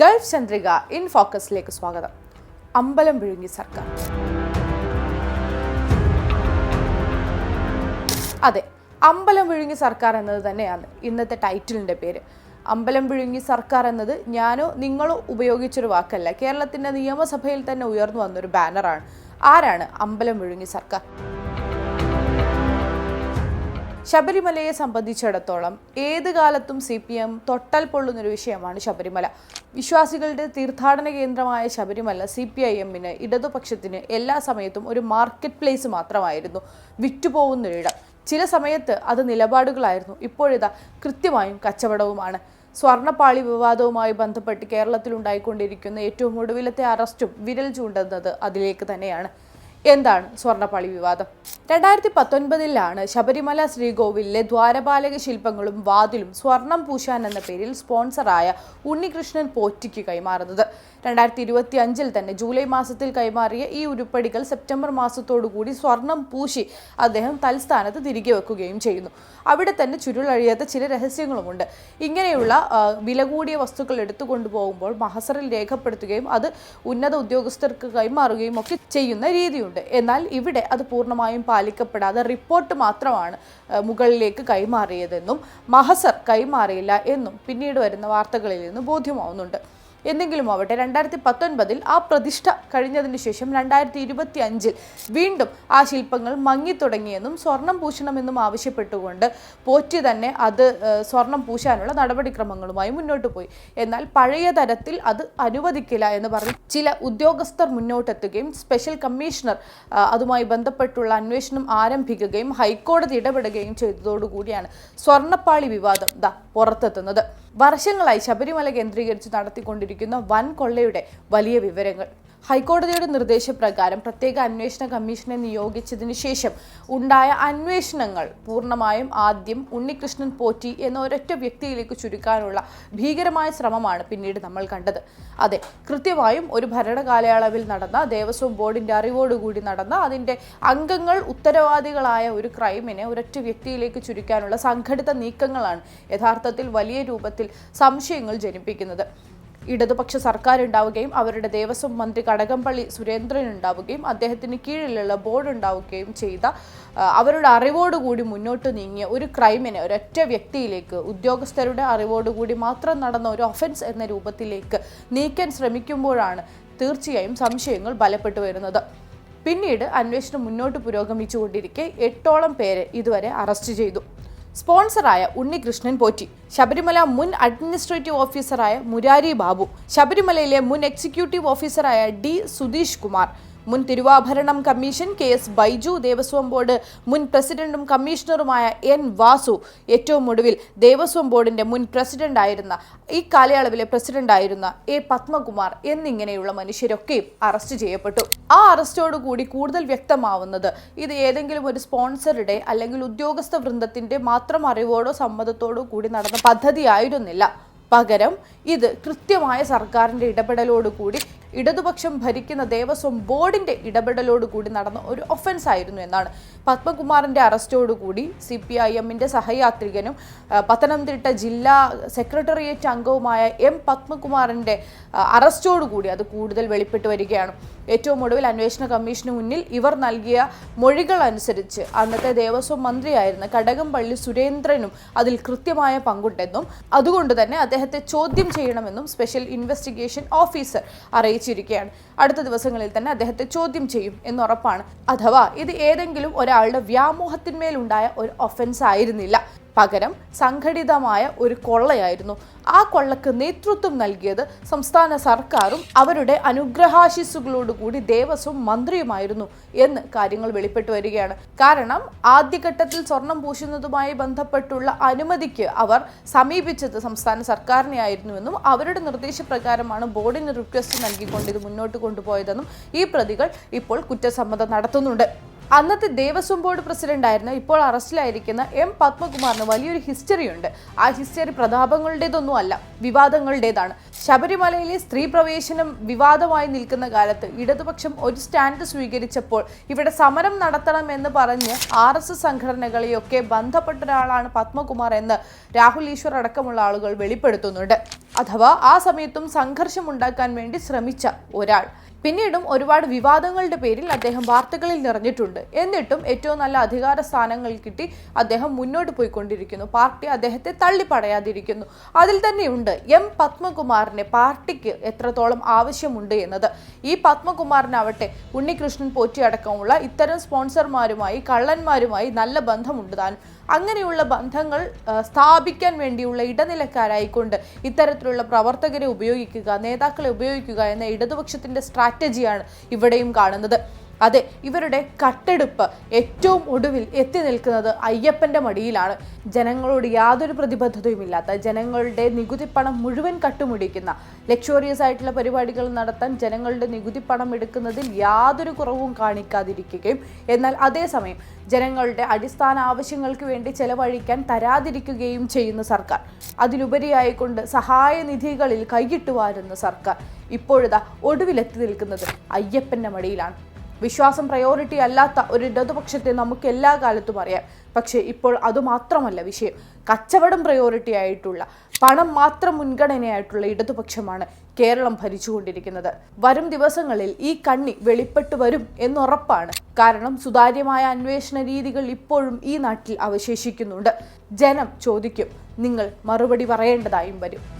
Gulf Chandrika in ഫോക്കസിലേക്ക് സ്വാഗതം. അമ്പലം വിഴുങ്ങി സർക്കാർ. അതെ അമ്പലം വിഴുങ്ങി സർക്കാർ എന്നത് തന്നെയാണ് ഇന്നത്തെ ടൈറ്റിലിന്റെ പേര്. അമ്പലം വിഴുങ്ങി സർക്കാർ എന്നത് ഞാനോ നിങ്ങളോ ഉപയോഗിച്ചൊരു വാക്കല്ല. കേരളത്തിന്റെ നിയമസഭയിൽ തന്നെ ഉയർന്നു വന്നൊരു ബാനറാണ്. ആരാണ് അമ്പലം വിഴുങ്ങി സർക്കാർ? ശബരിമലയെ സംബന്ധിച്ചിടത്തോളം ഏത് കാലത്തും സി പി എം തൊട്ടൽ പൊള്ളുന്നൊരു വിഷയമാണ് ശബരിമല. വിശ്വാസികളുടെ തീർത്ഥാടന കേന്ദ്രമായ ശബരിമല സി പി ഐ എമ്മിന് ഇടതുപക്ഷത്തിന് എല്ലാ സമയത്തും ഒരു മാർക്കറ്റ് പ്ലേസ് മാത്രമായിരുന്നു. വിറ്റുപോകുന്നൊരിടം ചില സമയത്ത് അത് നിലപാടുകളായിരുന്നു. ഇപ്പോഴിതാ കൃത്യമായും കച്ചവടവുമാണ്. സ്വർണപ്പാളി വിവാദവുമായി ബന്ധപ്പെട്ട് കേരളത്തിലുണ്ടായിക്കൊണ്ടിരിക്കുന്ന ഏറ്റവും ഒടുവിലത്തെ അറസ്റ്റും വിരൽ ചൂണ്ടുന്നത് അതിലേക്ക് തന്നെയാണ്. എന്താണ് സ്വർണപ്പാളി വിവാദം? രണ്ടായിരത്തി പത്തൊൻപതിലാണ് ശബരിമല ശ്രീകോവിലിലെ ദ്വാരപാലക ശില്പങ്ങളും വാതിലും സ്വർണം പൂശാൻ എന്ന പേരിൽ സ്പോൺസറായ ഉണ്ണികൃഷ്ണൻ പോറ്റിക്ക് കൈമാറുന്നത്. രണ്ടായിരത്തി ഇരുപത്തി അഞ്ചിൽ തന്നെ ജൂലൈ മാസത്തിൽ കൈമാറിയ ഈ ഉരുപ്പടികൾ സെപ്റ്റംബർ മാസത്തോടുകൂടി സ്വർണം പൂശി അദ്ദേഹം തൽസ്ഥാനത്ത് തിരികെ വെക്കുകയും ചെയ്യുന്നു. അവിടെ തന്നെ ചുരുളഴിയാത്ത ചില രഹസ്യങ്ങളുമുണ്ട്. ഇങ്ങനെയുള്ള വില കൂടിയ വസ്തുക്കൾ എടുത്തുകൊണ്ടു പോകുമ്പോൾ മഹസറിൽ രേഖപ്പെടുത്തുകയും അത് ഉന്നത ഉദ്യോഗസ്ഥർക്ക് കൈമാറുകയും ഒക്കെ ചെയ്യുന്ന രീതിയുണ്ട്. എന്നാൽ ഇവിടെ അത് പൂർണമായും പാലിക്കപ്പെടാതെ റിപ്പോർട്ട് മാത്രമാണ് മുകളിലേക്ക് കൈമാറിയതെന്നും മഹസർ കൈമാറിയില്ല എന്നും പിന്നീട് വരുന്ന വാർത്തകളിൽ നിന്ന് ബോധ്യമാവുന്നുണ്ട്. എന്തെങ്കിലും ആവട്ടെ രണ്ടായിരത്തി പത്തൊൻപതിൽ ആ പ്രതിഷ്ഠ കഴിഞ്ഞതിന് ശേഷം രണ്ടായിരത്തി ഇരുപത്തി അഞ്ചിൽ വീണ്ടും ആ ശില്പങ്ങൾ മങ്ങിത്തുടങ്ങിയെന്നും സ്വർണം പൂശണമെന്നും ആവശ്യപ്പെട്ടുകൊണ്ട് പോറ്റി തന്നെ അത് സ്വർണം പൂശാനുള്ള നടപടിക്രമങ്ങളുമായി മുന്നോട്ട് പോയി. എന്നാൽ പഴയ തരത്തിൽ അത് അനുവദിക്കില്ല എന്ന് പറഞ്ഞ് ചില ഉദ്യോഗസ്ഥർ മുന്നോട്ടെത്തുകയും സ്പെഷ്യൽ കമ്മീഷണർ അതുമായി ബന്ധപ്പെട്ടുള്ള അന്വേഷണം ആരംഭിക്കുകയും ഹൈക്കോടതി ഇടപെടുകയും ചെയ്തതോടുകൂടിയാണ് സ്വർണപ്പാളി വിവാദം ദ പുറത്തെത്തുന്നത്. വർഷങ്ങളായി ശബരിമല കേന്ദ്രീകരിച്ച് നടത്തിക്കൊണ്ടിരിക്കുന്ന വൻ കൊള്ളയുടെ വലിയ വിവരങ്ങൾ. ഹൈക്കോടതിയുടെ നിർദ്ദേശപ്രകാരം പ്രത്യേക അന്വേഷണ കമ്മീഷനെ നിയോഗിച്ചതിന് ശേഷം ഉണ്ടായ അന്വേഷണങ്ങൾ പൂർണമായും ആദ്യം ഉണ്ണികൃഷ്ണൻ പോറ്റി എന്ന ഒരൊറ്റ വ്യക്തിയിലേക്ക് ചുരുക്കാനുള്ള ഭീകരമായ ശ്രമമാണ് പിന്നീട് നമ്മൾ കണ്ടത്. അതെ കൃത്യമായും ഒരു ഭരണകാലയളവിൽ നടന്ന ദേവസ്വം ബോർഡിന്റെ അറിവോടുകൂടി നടന്ന അതിന്റെ അംഗങ്ങൾ ഉത്തരവാദികളായ ഒരു ക്രൈമിനെ ഒരൊറ്റ വ്യക്തിയിലേക്ക് ചുരുക്കാനുള്ള സംഘടിത നീക്കങ്ങളാണ് യഥാർത്ഥത്തിൽ വലിയ രൂപത്തിൽ സംശയങ്ങൾ ജനിപ്പിക്കുന്നത്. ഇടതുപക്ഷ സർക്കാർ ഉണ്ടാവുകയും അവരുടെ ദേവസ്വം മന്ത്രി കടകംപള്ളി സുരേന്ദ്രൻ ഉണ്ടാവുകയും അദ്ദേഹത്തിന് കീഴിലുള്ള ബോർഡ് ഉണ്ടാവുകയും ചെയ്ത അവരുടെ അറിവോടുകൂടി മുന്നോട്ട് നീങ്ങിയ ഒരു ക്രൈമിനെ ഒരൊറ്റ വ്യക്തിയിലേക്ക് ഉദ്യോഗസ്ഥരുടെ അറിവോടുകൂടി മാത്രം നടന്ന ഒരു ഒഫൻസ് എന്ന രൂപത്തിലേക്ക് നീക്കാൻ ശ്രമിക്കുമ്പോഴാണ് തീർച്ചയായും സംശയങ്ങൾ ബലപ്പെട്ടു വരുന്നത്. പിന്നീട് അന്വേഷണം മുന്നോട്ട് പുരോഗമിച്ചുകൊണ്ടിരിക്കെ എട്ടോളം പേരെ ഇതുവരെ അറസ്റ്റ് ചെയ്തു. സ്പോൺസറായ ഉണ്ണികൃഷ്ണൻ പോറ്റി. ശബരിമല മുൻ അഡ്മിനിസ്ട്രേറ്റീവ് ഓഫീസറായ മുരാരി ബാബു. ശബരിമലയിലെ മുൻ എക്സിക്യൂട്ടീവ് ഓഫീസറായ ഡി സുധീഷ് കുമാർ. മുൻ Thiruvabharanam commission K S Baiju Devaswom board മുൻ പ്രസിഡന്റും കമ്മീഷണറുമായ എൻ. വാസു. ഏറ്റവും ഒടുവിൽ ദേവസ്വം ബോർഡിന്റെ മുൻ പ്രസിഡന്റ് ആയിരുന്ന ഈ കാലയളവിലെ പ്രസിഡന്റ് ആയിരുന്ന എ. പത്മകുമാർ എന്നിങ്ങനെയുള്ള മനുഷ്യരൊക്കെയും അറസ്റ്റ് ചെയ്യപ്പെട്ടു. ആ അറസ്റ്റോടുകൂടി കൂടുതൽ വ്യക്തമാവുന്നത് ഇത് ഏതെങ്കിലും ഒരു സ്പോൺസറുടെ അല്ലെങ്കിൽ ഉദ്യോഗസ്ഥ വൃന്ദത്തിന്റെ മാത്രം അറിവോടോ സമ്മതത്തോടോ കൂടി നടന്ന പദ്ധതിയായിരുന്നില്ല. പകരം ഇത് കൃത്യമായ സർക്കാരിന്റെ ഇടപെടലോടുകൂടി ഇടതുപക്ഷം ഭരിക്കുന്ന ദേവസ്വം ബോർഡിന്റെ ഇടപെടലോടുകൂടി നടന്ന ഒരു ഒഫൻസ് ആയിരുന്നു എന്നാണ്. പത്മകുമാറിന്റെ അറസ്റ്റോടുകൂടി സി പി ഐ എമ്മിന്റെ സഹയാത്രികനും പത്തനംതിട്ട ജില്ലാ സെക്രട്ടേറിയറ്റ് അംഗവുമായ എം പത്മകുമാറിന്റെ അറസ്റ്റോടുകൂടി അത് കൂടുതൽ വെളിപ്പെട്ടു വരികയാണ്. ഏറ്റവും ഒടുവിൽ അന്വേഷണ കമ്മീഷന് മുന്നിൽ ഇവർ നൽകിയ മൊഴികൾ അനുസരിച്ച് അന്നത്തെ ദേവസ്വം മന്ത്രിയായിരുന്ന കടകംപള്ളി സുരേന്ദ്രനും അതിൽ കൃത്യമായ പങ്കുണ്ടെന്നും അതുകൊണ്ട് തന്നെ അദ്ദേഹത്തെ ചോദ്യം ചെയ്യണമെന്നും സ്പെഷ്യൽ ഇൻവെസ്റ്റിഗേഷൻ ഓഫീസർ അറിയിച്ചിരിക്കുകയാണ്. അടുത്ത ദിവസങ്ങളിൽ തന്നെ അദ്ദേഹത്തെ ചോദ്യം ചെയ്യും എന്നുറപ്പാണ് അഥവാ ഇത് ഏതെങ്കിലും ഒരാളുടെ വ്യാമോഹത്തിന്മേലുണ്ടായ ഒരു ഒഫൻസ് ആയിരുന്നില്ല. പകരം സംഘടിതമായ ഒരു കൊള്ളയായിരുന്നു. ആ കൊള്ളക്ക് നേതൃത്വം നൽകിയത് സംസ്ഥാന സർക്കാരും അവരുടെ അനുഗ്രഹാശിസുകളോടുകൂടി ദേവസ്വം മന്ത്രിയുമായിരുന്നു എന്ന് കാര്യങ്ങൾ വെളിപ്പെട്ടു വരികയാണ്. കാരണം ആദ്യഘട്ടത്തിൽ സ്വർണം പൂശുന്നതുമായി ബന്ധപ്പെട്ടുള്ള അനുമതിക്ക് അവർ സമീപിച്ചത് സംസ്ഥാന സർക്കാരിനെയായിരുന്നുവെന്നും അവരുടെ നിർദ്ദേശപ്രകാരമാണ് ബോർഡിന് റിക്വസ്റ്റ് നൽകിക്കൊണ്ട് ഇത് മുന്നോട്ട് കൊണ്ടുപോയതെന്നും ഈ പ്രതികൾ ഇപ്പോൾ കുറ്റസമ്മതം നടത്തുന്നുണ്ട്. അന്നത്തെ ദേവസ്വം ബോർഡ് പ്രസിഡന്റ് ആയിരുന്ന ഇപ്പോൾ അറസ്റ്റിലായിരിക്കുന്ന എം പത്മകുമാറിന് വലിയൊരു ഹിസ്റ്ററി ഉണ്ട്. ആ ഹിസ്റ്ററി പ്രതാപങ്ങളുടേതൊന്നും അല്ല വിവാദങ്ങളുടേതാണ്. ശബരിമലയിലെ സ്ത്രീ പ്രവേശനം വിവാദമായി നിൽക്കുന്ന കാലത്ത് ഇടതുപക്ഷം ഒരു സ്റ്റാൻഡ് സ്വീകരിച്ചപ്പോൾ ഇവിടെ സമരം നടത്തണം എന്ന് പറഞ്ഞ് ആർ എസ് എസ് സംഘടനകളെയൊക്കെ ബന്ധപ്പെട്ട ഒരാളാണ് പത്മകുമാർ എന്ന് രാഹുൽ ഈശ്വർ അടക്കമുള്ള ആളുകൾ വെളിപ്പെടുത്തുന്നുണ്ട്. അഥവാ ആ സമയത്തും സംഘർഷം ഉണ്ടാക്കാൻ വേണ്ടി ശ്രമിച്ച ഒരാൾ. പിന്നീടും ഒരുപാട് വിവാദങ്ങളുടെ പേരിൽ അദ്ദേഹം വാർത്തകളിൽ നിറഞ്ഞിട്ടുണ്ട്. എന്നിട്ടും ഏറ്റവും നല്ല അധികാര സ്ഥാനങ്ങൾ കിട്ടി അദ്ദേഹം മുന്നോട്ട് പോയിക്കൊണ്ടിരിക്കുന്നു. പാർട്ടി അദ്ദേഹത്തെ തള്ളിപ്പടയാതിരിക്കുന്നു അതിൽ തന്നെയുണ്ട് എം പത്മകുമാറിനെ പാർട്ടിക്ക് എത്രത്തോളം ആവശ്യമുണ്ട് എന്നത്. ഈ പത്മകുമാറിനാവട്ടെ ഉണ്ണികൃഷ്ണൻ പോറ്റി അടക്കമുള്ള ഇത്തരം സ്പോൺസർമാരുമായി കള്ളന്മാരുമായി നല്ല ബന്ധമുണ്ട് താനും അങ്ങനെയുള്ള ബന്ധങ്ങൾ സ്ഥാപിക്കാൻ വേണ്ടിയുള്ള ഇടനിലക്കാരായിക്കൊണ്ട് ഇത്തരത്തിലുള്ള പ്രവർത്തകരെ ഉപയോഗിക്കുക നേതാക്കളെ ഉപയോഗിക്കുക എന്ന ഇടതുപക്ഷത്തിന്റെ സ്ട്രാറ്റജിയാണ് ഇവിടെയും കാണുന്നത്. അതെ ഇവരുടെ കട്ടെടുപ്പ് ഏറ്റവും ഒടുവിൽ എത്തി നിൽക്കുന്നത് അയ്യപ്പന്റെ മടിയിലാണ്. ജനങ്ങളോട് യാതൊരു പ്രതിബദ്ധതയും ഇല്ലാത്ത ജനങ്ങളുടെ നികുതി പണം മുഴുവൻ കട്ടുമുടിക്കുന്ന ലക്ഷോറിയസ് ആയിട്ടുള്ള പരിപാടികൾ നടത്താൻ ജനങ്ങളുടെ നികുതി പണം എടുക്കുന്നതിൽ യാതൊരു കുറവും കാണിക്കാതിരിക്കുകയും എന്നാൽ അതേസമയം ജനങ്ങളുടെ അടിസ്ഥാന ആവശ്യങ്ങൾക്ക് വേണ്ടി ചെലവഴിക്കാൻ തരാതിരിക്കുകയും ചെയ്യുന്ന സർക്കാർ. അതിലുപരിയായിക്കൊണ്ട് സഹായ നിധികളിൽ കൈയിട്ടുവാരുന്ന സർക്കാർ ഇപ്പോഴിതാ ഒടുവിലെത്തി നിൽക്കുന്നത് അയ്യപ്പന്റെ മടിയിലാണ്. വിശ്വാസം പ്രയോറിറ്റി അല്ലാത്ത ഒരു ഇടതുപക്ഷത്തെ നമുക്ക് എല്ലാ കാലത്തും അറിയാം. പക്ഷേ ഇപ്പോൾ അതുമാത്രമല്ല വിഷയം. കച്ചവടം പ്രയോറിറ്റി ആയിട്ടുള്ള പണം മാത്രം മുൻഗണനയായിട്ടുള്ള ഇടതുപക്ഷമാണ് കേരളം ഭരിച്ചുകൊണ്ടിരിക്കുന്നത്. വരും ദിവസങ്ങളിൽ ഈ കണ്ണി വെളിപ്പെട്ടു വരും എന്നുറപ്പാണ്. കാരണം സുതാര്യമായ അന്വേഷണ രീതികൾ ഇപ്പോഴും ഈ നാട്ടിൽ അവശേഷിക്കുന്നുണ്ട്. ജനം ചോദിക്കും നിങ്ങൾ മറുപടി പറയേണ്ടതായും വരും.